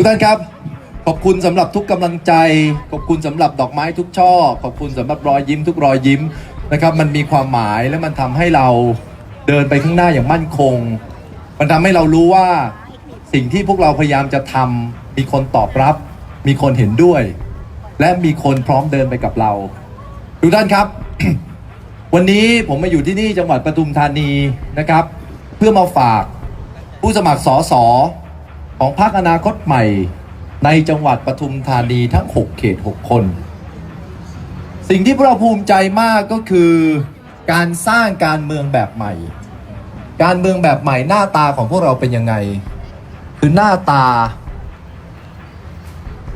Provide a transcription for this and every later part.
ทุกท่านครับ ขอบคุณสำหรับทุกกำลังใจ ขอบคุณสำหรับดอกไม้ทุกช่อ ขอบคุณสำหรับรอยยิ้มทุกรอยยิ้มนะครับ มันมีความหมายและมันทำให้เราเดินไปข้างหน้าอย่างมั่นคง มันทำให้เรารู้ว่าสิ่งที่พวกเราพยายามจะทำมีคนตอบรับ มีคนเห็นด้วย และมีคนพร้อมเดินไปกับเรา ทุกท่านครับ วันนี้ผมมาอยู่ที่นี่จังหวัดปทุมธานีนะครับ เพื่อมาฝากผู้สมัครสอสอ ของพรรคอนาคตใหม่ในจังหวัดปทุมธานีทั้ง 6 เขต 6 คน สิ่งที่พวกเราภูมิใจมากก็คือการสร้างการเมืองแบบใหม่ การเมืองแบบใหม่หน้าตาของพวกเราเป็นยังไง คือหน้าตา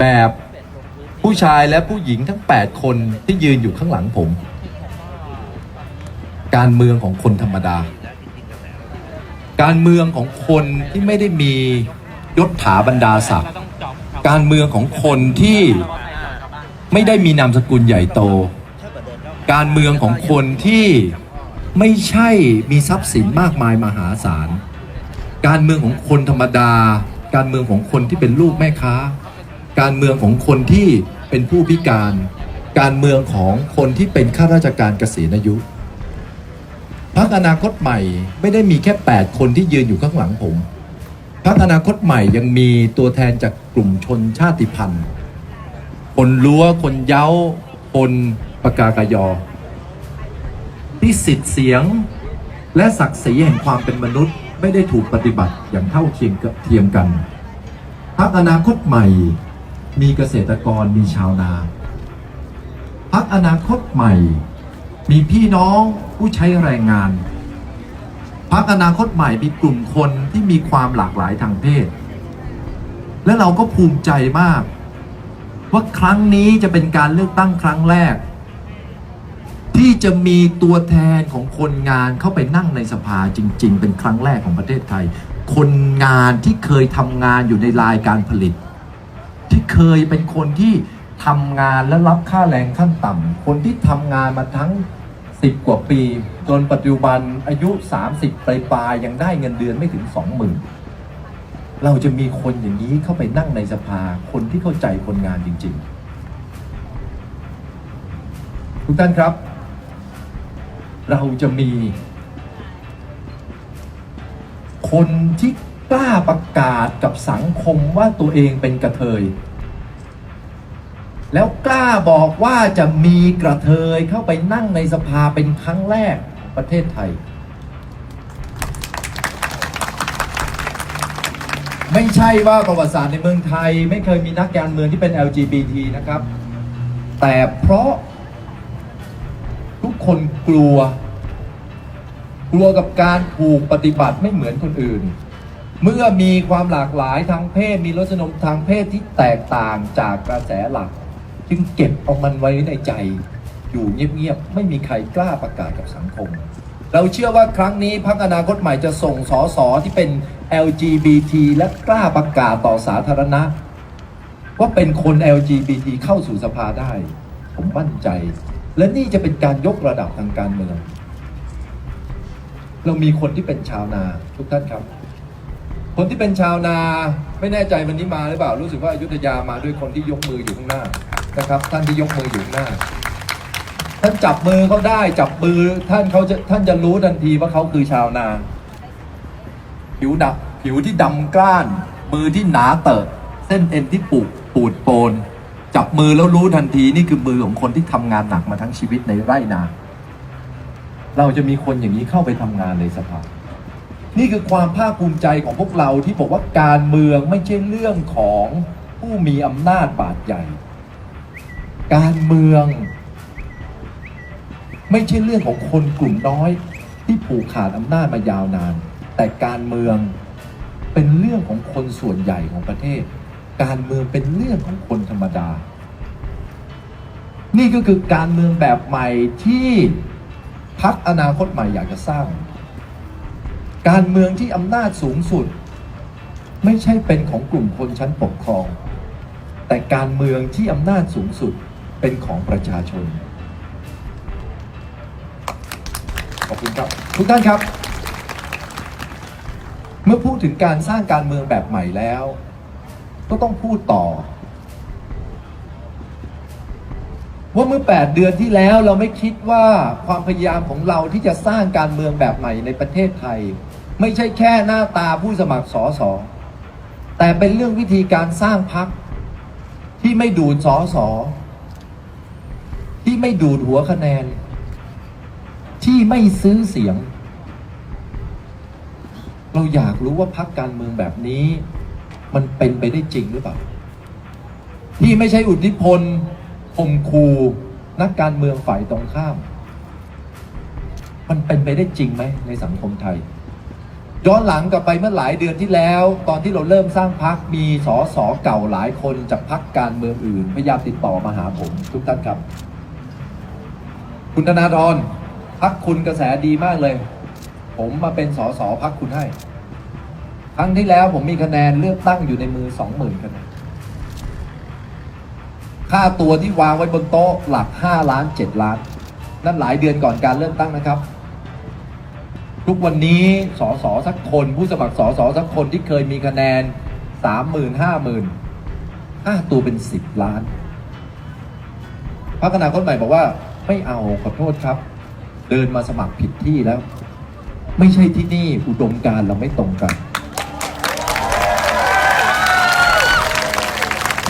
แบบผู้ชายและผู้หญิงทั้ง 8 คนที่ยืนอยู่ข้างหลังผม การเมืองของคนธรรมดา การเมืองของคนที่ไม่ได้มี ยศถาบรรดาศักดิ์การเมืองของคนที่ไม่ได้มีนามสกุลใหญ่โต การเมืองของคนที่ไม่ใช่มีทรัพย์สินมากมายมหาศาล การเมืองของคนธรรมดา การเมืองของคนที่เป็นลูกแม่ค้า การเมืองของคนที่เป็นผู้พิการ การเมืองของคนที่เป็นข้าราชการเกษียณอายุพักอนาคตใหม่ไม่ได้มีแค่ 8 คนที่ยืนอยู่ข้างหลังผม พักอนาคตใหม่ยังมีตัวแทนจากกลุ่มชนชาติพันธุ์ คนลัวคนเย้า คนปากากยอ ที่สิทธิ์เสียงและศักดิ์ศรีแห่งความเป็นมนุษย์ไม่ได้ถูกปฏิบัติอย่างเท่าเทียมเทียมกันพักอนาคตใหม่ มีเกษตรกรมีชาวนาพักอนาคตใหม่ มีพี่น้องผู้ใช้แรงงาน พักอนาคตใหม่มีกลุ่มคนที่มีความหลากหลายทางเพศ และเราก็ภูมิใจมาก ว่าครั้งนี้จะเป็นการเลือกตั้งครั้งแรก ที่จะมีตัวแทนของคนงานเข้าไปนั่งในสภาจริง ๆ เป็นครั้งแรกของประเทศไทย คนงานที่เคยทำงานอยู่ในรายการผลิต ที่เคยเป็นคนที่ทำงานและรับค่าแรงขั้นต่ำคนที่ทำงานมาทั้ง 10 กว่าปี จนปัจจุบันอายุ 30ปลายปลายยังได้เงินเดือนไม่ถึง 20,000 เราจะมีคนอย่างนี้เข้าไปนั่งในสภาคนที่เข้าใจคนงานจริง ๆ ทุกท่านครับ เราจะมี คนที่กล้าประกาศกับสังคมว่าตัวเองเป็นกระเทย แล้วกล้าบอกว่าจะมีกระเทยเข้าไปนั่งในสภาเป็นครั้งแรกประเทศไทย ไม่ใช่ว่าประวัติศาสตร์ในเมืองไทย ไม่เคยมีนักการเมืองที่เป็น LGBT นะครับ แต่เพราะทุกคนกลัว กลัวกับการถูกปฏิบัติไม่เหมือนคนอื่น เมื่อมีความหลากหลายทางเพศมีรสนิยมทางเพศที่แตกต่างจากกระแสหลัก จึงเก็บเอามันไว้ในใจ อยู่เงียบๆ ไม่มีใครกล้าประกาศกับสังคม เราเชื่อว่าครั้งนี้พรรคอนาคตใหม่จะส่งสอสอที่เป็น LGBT และกล้าประกาศต่อสาธารณะ ว่าเป็นคน LGBT เข้าสู่สภาได้ ผมมั่นใจ และนี่จะเป็นการยกระดับทางการเมืองเรามีคนที่เป็นชาวนาทุกท่านครับ คนที่เป็นชาวนาไม่แน่ใจวันนี้มาหรือเปล่า รู้สึกว่าอยุธยามาด้วยคนที่ยกมืออยู่ข้างหน้า นะครับ ท่านที่ยกมืออยู่หน้า ท่านจับมือเขาได้จับมือท่านเขาจะท่านจะรู้ทันทีว่าเขาคือชาวนา ผิวดำผิวที่ดำกล้าน มือที่หนาเตอะเส้นเอ็นที่ปูดปูดโปน จับมือแล้วรู้ทันทีนี่คือมือของคนที่ทำงานหนักมาทั้งชีวิตในไร่นา เราจะมีคนอย่างนี้เข้าไปทำงานในสภานี่คือความภาคภูมิใจของพวกเราที่บอกว่าการเมืองไม่ใช่เรื่องของผู้มีอำนาจบาดใหญ่ การเมือง ไม่ใช่เรื่องของคนกลุ่มน้อย ที่ผูกขาดอำนาจมายาวนาน แต่การเมืองเป็นเรื่องของคนส่วนใหญ่ของประเทศ การเมืองเป็นเรื่องของคนธรรมดา นี่ก็คือการเมืองแบบใหม่ที่พักอนาคตใหม่อยากจะสร้าง การเมืองที่อำนาจสูงสุด ไม่ใช่เป็นของกลุ่มคนชั้นปกครอง แต่การเมืองที่อำนาจสูงสุด เป็นของประชาชน ขอบคุณครับ ทุกท่านครับ เมื่อพูดถึงการสร้างการเมืองแบบใหม่แล้ว ก็ต้องพูดต่อ ว่าเมื่อ 8 เดือนที่แล้วเราไม่คิดว่าความพยายามของเราที่จะสร้างการเมืองแบบใหม่ในประเทศไทย ไม่ใช่แค่หน้าตาผู้สมัครสอสอแต่เป็นเรื่องวิธีการสร้างพักที่ไม่ดูดสอสอ ที่ไม่ดูดหัวคะแนน ที่ไม่ซื้อเสียง เราอยากรู้ว่าพักการเมืองแบบนี้ มันเป็นไปได้จริงหรือเปล่า ที่ไม่ใช่อุทธิพลข่มคูนักการเมืองฝ่ายตรงข้าม มันเป็นไปได้จริงไหมในสังคมไทย ย้อนหลังกลับไปเมื่อหลายเดือนที่แล้ว ตอนที่เราเริ่มสร้างพักมีสอสอเก่าหลายคนจากพักการเมืองอื่น พยายามติดต่อมาหาผมทุกท่านครับ คุณธนาธรพักคุณกระแสดีมากเลย ผมมาเป็นสอสอพักคุณให้ ครั้งที่แล้วผมมีคะแนนเลือกตั้งอยู่ในมือสองหมื่นคะแนนค่าตัวที่วางไว้บนโต๊ะหลักห้าล้านเจ็ดล้าน นั่นหลายเดือนก่อนการเลือกตั้งนะครับ ทุกวันนี้สอสอสักคนผู้สมัครสอสอสักคนที่เคยมีคะแนนสามหมื่นห้าหมื่นค่าตัวเป็นสิบล้านพรรคอนาคตใหม่บอกว่า ไม่เอาขอโทษครับ เดินมาสมัครผิดที่แล้ว ไม่ใช่ที่นี่อุดมการเราไม่ตรงกัน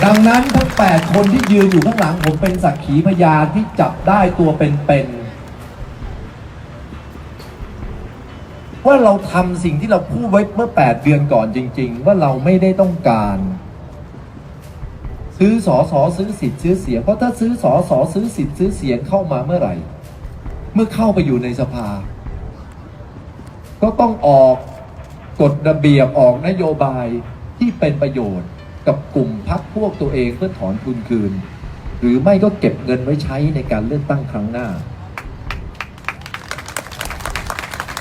ดังนั้นทั้ง 8 คนที่ยืนอยู่ข้างหลังผมเป็นสักขีพยานที่จับได้ตัวเป็นๆว่าเราทำสิ่งที่เราพูดไว้เมื่อ 8 เดือนก่อนจริง ๆ ว่าเราไม่ได้ต้องการ ซื้อสอสอซื้อสิทธิ์ซื้อเสียงเพราะถ้าซื้อสอสอซื้อสิทธิ์ซื้อเสียงเข้ามาเมื่อไหร่ เมื่อเข้าไปอยู่ในสภา ก็ต้องออกกฎระเบียบออกนโยบายที่เป็นประโยชน์กับกลุ่มพักพวกตัวเองเพื่อถอนทุนคืน หรือไม่ก็เก็บเงินไว้ใช้ในการเลือกตั้งครั้งหน้า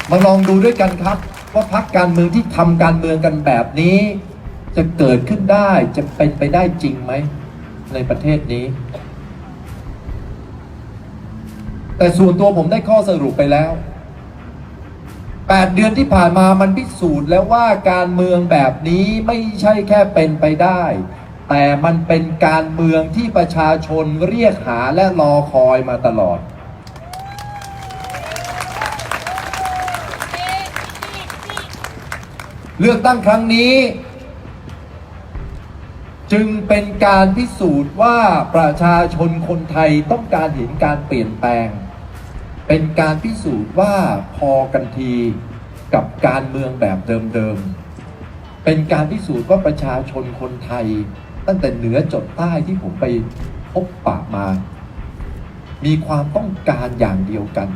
มาลองดูด้วยกันครับ ว่าพักการเมืองที่ทำการเมืองกันแบบนี้ จะเกิดขึ้นได้จะเป็นไปได้จริงไหม ในประเทศนี้ แต่ส่วนตัวผมได้ข้อสรุปไปแล้ว 8 เดือนที่ผ่านมามันพิสูจน์แล้วว่าการเมืองแบบนี้ไม่ใช่แค่เป็นไปได้ แต่มันเป็นการเมืองที่ประชาชนเรียกหาและรอคอยมาตลอดเลือกตั้งครั้งนี้ จึงเป็นการพิสูจน์ว่าประชาชนคนไทยต้องการเห็นการเปลี่ยนแปลง เป็นการพิสูจน์ว่าพอกันทีกับการเมืองแบบเดิมๆ เป็นการพิสูจน์ว่าประชาชนคนไทย ตั้งแต่เหนือจดใต้ที่ผมไปพบปะมา มีความต้องการอย่างเดียวกัน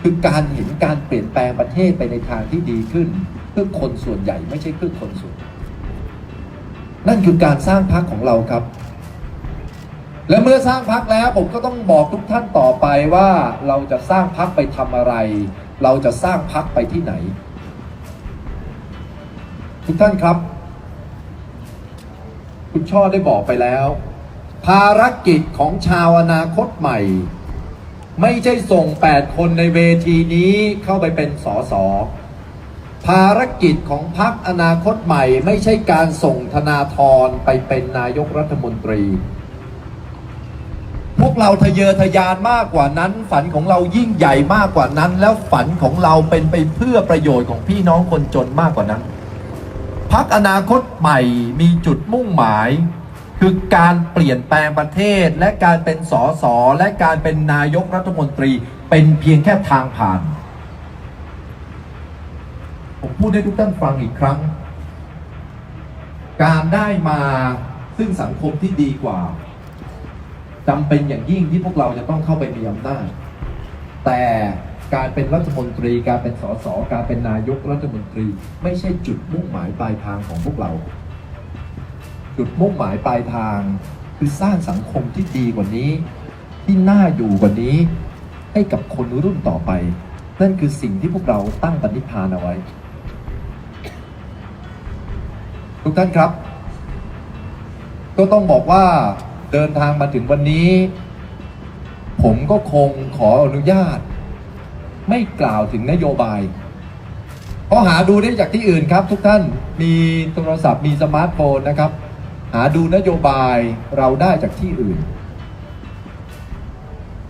คือการเห็นการเปลี่ยนแปลงประเทศไปในทางที่ดีขึ้น เพื่อคนส่วนใหญ่ไม่ใช่เพื่อคนส่วน นั่นคือการสร้างพรรคของเราครับ และเมื่อสร้างพักแล้วผมก็ต้องบอกทุกท่านต่อไปว่าเราจะสร้างพักไปทำอะไร เราจะสร้างพักไปที่ไหน ทุกท่านครับ คุณช่อได้บอกไปแล้ว ภารกิจของชาวอนาคตใหม่ ไม่ใช่ส่ง 8 คนในเวทีนี้เข้าไปเป็นสส ภารกิจของพรรคอนาคตใหม่ไม่ใช่การส่งธนาธรไปเป็นนายกรัฐมนตรี พวกเราทะเยอทะยานมากกว่านั้น ฝันของเรายิ่งใหญ่มากกว่านั้น แล้วฝันของเราเป็นไปเพื่อประโยชน์ของพี่น้องคนจนมากกว่านั้น พักอนาคตใหม่มีจุดมุ่งหมาย คือการเปลี่ยนแปลงประเทศและการเป็นสสและการเป็นนายกรัฐมนตรีเป็นเพียงแค่ทางผ่าน ผมพูดให้ทุกท่านฟังอีกครั้ง การได้มาซึ่งสังคมที่ดีกว่าจำเป็นอย่างยิ่งที่พวกเราจะต้องเข้าไปมีอำนาจ แต่การเป็นรัฐมนตรีการเป็นสสการเป็นนายกรัฐมนตรี ไม่ใช่จุดมุ่งหมายปลายทางของพวกเรา จุดมุ่งหมายปลายทางคือสร้างสังคมที่ดีกว่านี้ ที่น่าอยู่กว่านี้ ให้กับคนรุ่นต่อไป นั่นคือสิ่งที่พวกเราตั้งปณิธานเอาไว้ ทุกท่านครับ ก็ต้องบอกว่าเดินทางมาถึงวันนี้ ผมก็คงขออนุญาต ไม่กล่าวถึงนโยบายเพราะหาดูได้จากที่อื่นครับ ทุกท่านมีโทรศัพท์มีสมาร์ทโฟนนะครับ หาดูนโยบายเราได้จากที่อื่น